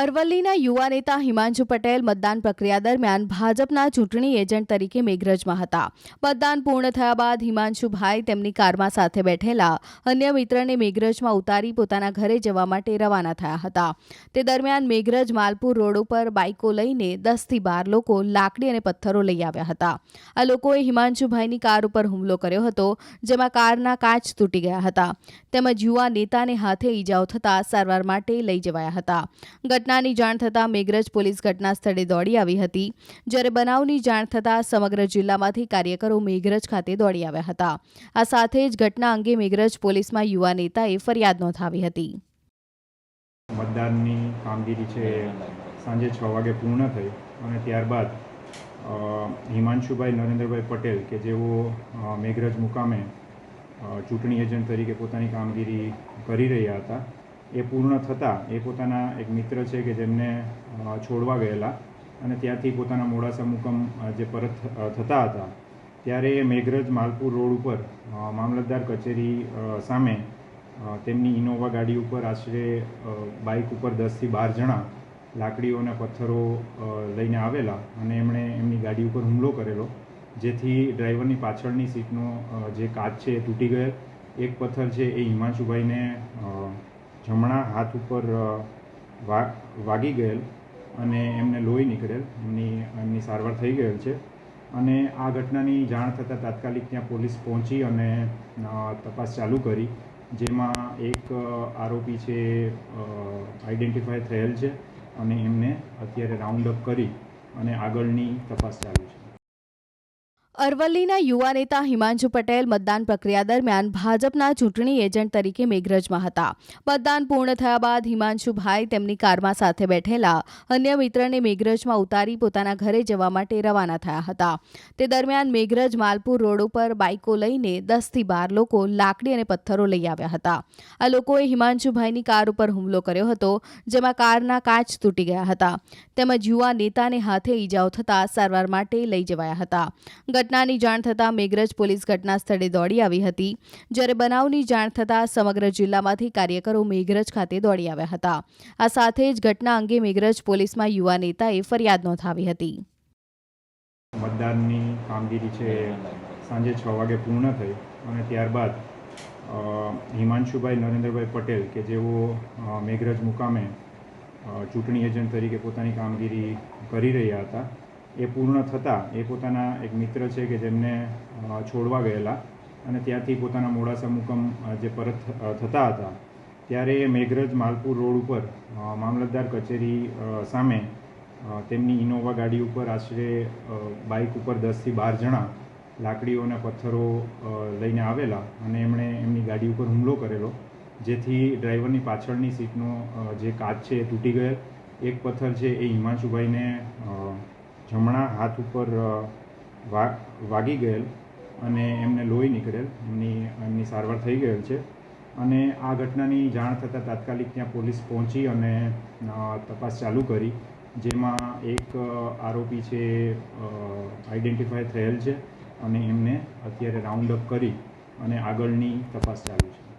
અરવલ્લીના યુવા નેતા હિમાંશુ પટેલ મતદાન પ્રક્રિયા દરમિયાન ભાજપના ચૂંટણી એજન્ટ તરીકે મેઘરજમાં હતા. મતદાન પૂર્ણ થયા બાદ હિમાંશુભાઈ તેમની કારમાં સાથે બેઠેલા અન્ય મિત્રને મેઘરજમાં ઉતારી પોતાના ઘરે જવા માટે રવાના થયા હતા. તે દરમિયાન મેઘરજ માલપુર રોડ ઉપર બાઇકો લઈને દસથી બાર લોકો લાકડી અને પથ્થરો લઈ આવ્યા હતા. આ લોકોએ હિમાંશુભાઈની કાર ઉપર હુમલો કર્યો હતો, જેમાં કારના કાચ તૂટી ગયા હતા. તેમજ યુવા નેતાને હાથે ઈજાઓ થતાં સારવાર માટે લઈ જવાયા હતા. ઘટનાની જાણ થતાં મેઘરજ પોલીસ ઘટના સ્થળે દોડી આવી હતી. જ્યારે બનાવની જાણ થતાં સમગ્ર જિલ્લામાંથી કાર્યકરો મેઘરજ ખાતે દોડી આવ્યા હતા. આ સાથે જ ઘટના અંગે મેઘરજ પોલીસમાં યુવા નેતાએ ફરિયાદ નોંધાવી હતી. મતદાનની કામગીરી છે સાંજે છ વાગે પૂર્ણ થઈ અને ત્યારબાદ હિમાંશુભાઈ નરેન્દ્રભાઈ પટેલ કે જેઓ મેઘરજ મુકામે ચૂંટણી એજન્ટ તરીકે પોતાની કામગીરી કરી રહ્યા હતા એ પૂર્ણ થતાં એ પોતાના એક મિત્ર છે કે જેમને છોડવા ગયેલા અને ત્યાંથી પોતાના મોડાસા મુકમ જે પરત થતા હતા, ત્યારે એ મેઘરજ માલપુર રોડ ઉપર મામલતદાર કચેરી સામે તેમની ઇનોવા ગાડી ઉપર આશરે બાઇક ઉપર દસથી બાર જણા લાકડીઓ અને પથ્થરો લઈને આવેલા અને એમણે એમની ગાડી ઉપર હુમલો કરેલો, જેથી ડ્રાઈવરની પાછળની સીટનો જે કાચ છે એ તૂટી ગયેલ એક પથ્થર છે એ હિમાંશુભાઈને જમણા હાથ ઉપર વાગી ગયેલ અને એમને લોહી નીકળેલ. એમની એમની સારવાર થઈ ગયેલ છે. અને આ ઘટનાની જાણ થતાં તાત્કાલિક ત્યાં પોલીસ પહોંચી અને તપાસ ચાલુ કરી, જેમાં એક આરોપી છે આઈડેન્ટિફાય થયેલ છે અને એમને અત્યારે રાઉન્ડ અપ કરી અને આગળની તપાસ ચાલુ અરવલ્લીના યુવા નેતા હિમાંશુ પટેલ મતદાન પ્રક્રિયા દરમિયાન ભાજપના ચૂંટણી એજન્ટ તરીકે મેઘરજમાં હતા. મતદાન પૂર્ણ થયા બાદ હિમાંશુભાઈ તેમની કારમાં સાથે બેઠેલા અન્ય મિત્રને મેઘરજમાં ઉતારી પોતાના ઘરે જવા માટે રવાના થયા હતા. તે દરમિયાન મેઘરજ માલપુર રોડ ઉપર બાઇકો લઈને દસથી બાર લોકો લાકડી અને પથ્થરો લઈ આવ્યા હતા. આ લોકોએ હિમાંશુભાઈની કાર ઉપર હુમલો કર્યો હતો, જેમાં કારના કાચ તૂટી ગયા હતા. તેમજ યુવા નેતાને હાથે ઈજાઓ થતાં સારવાર માટે લઈ જવાયા હતા. ઘટનાની જાણ થતાં મેઘરજ પોલીસ ઘટના દોડી આવી હતી, જ્યારે બનાવની જાણ થતાં સમગ્ર જિલ્લામાંથી કાર્યકરો મેઘરજ ખાતે દોડી આવ્યા હતા. આ સાથે જ ઘટના અંગે મેઘરજ પોલીસમાં યુવા નેતાએ ફરિયાદ નોંધાવી હતી. મતદાનની કામગીરી છે સાંજે છ વાગે પૂર્ણ થઈ અને ત્યારબાદ હિમાંશુભાઈ નરેન્દ્રભાઈ પટેલ કે જેઓ મેઘરજ મુકામે ચૂંટણી એજન્ટ તરીકે પોતાની કામગીરી કરી રહ્યા હતા એ પૂર્ણ થતાં એ પોતાના એક મિત્ર છે કે જેમને છોડવા ગયેલા. અને ત્યાંથી પોતાના મોડાસા મુકમ જે પરત થતા હતા, ત્યારે મેઘરજ માલપુર રોડ ઉપર મામલતદાર કચેરી સામે તેમની ઇનોવા ગાડી ઉપર આશરે બાઇક ઉપર દસથી બાર જણા લાકડીઓ અને પથ્થરો લઈને આવેલા અને એમણે એમની ગાડી ઉપર હુમલો કરેલો, જેથી ડ્રાઈવરની પાછળની સીટનો જે કાચ છે એ તૂટી ગયેલ એક પથ્થર છે એ હિમાંશુભાઈને જમણા હાથ ઉપર વાગી ગયેલ અને એમને લોહી નીકળેલ. એમની એમની સારવાર થઈ ગયેલ છે. અને આ ઘટનાની જાણ થતાં તાત્કાલિક ત્યાં પોલીસ પહોંચી અને તપાસ ચાલુ કરી, જેમાં એક આરોપી છે આઈડેન્ટિફાય થયેલ છે અને એમને અત્યારે રાઉન્ડ અપ કરી અને આગળની તપાસ ચાલુ છે.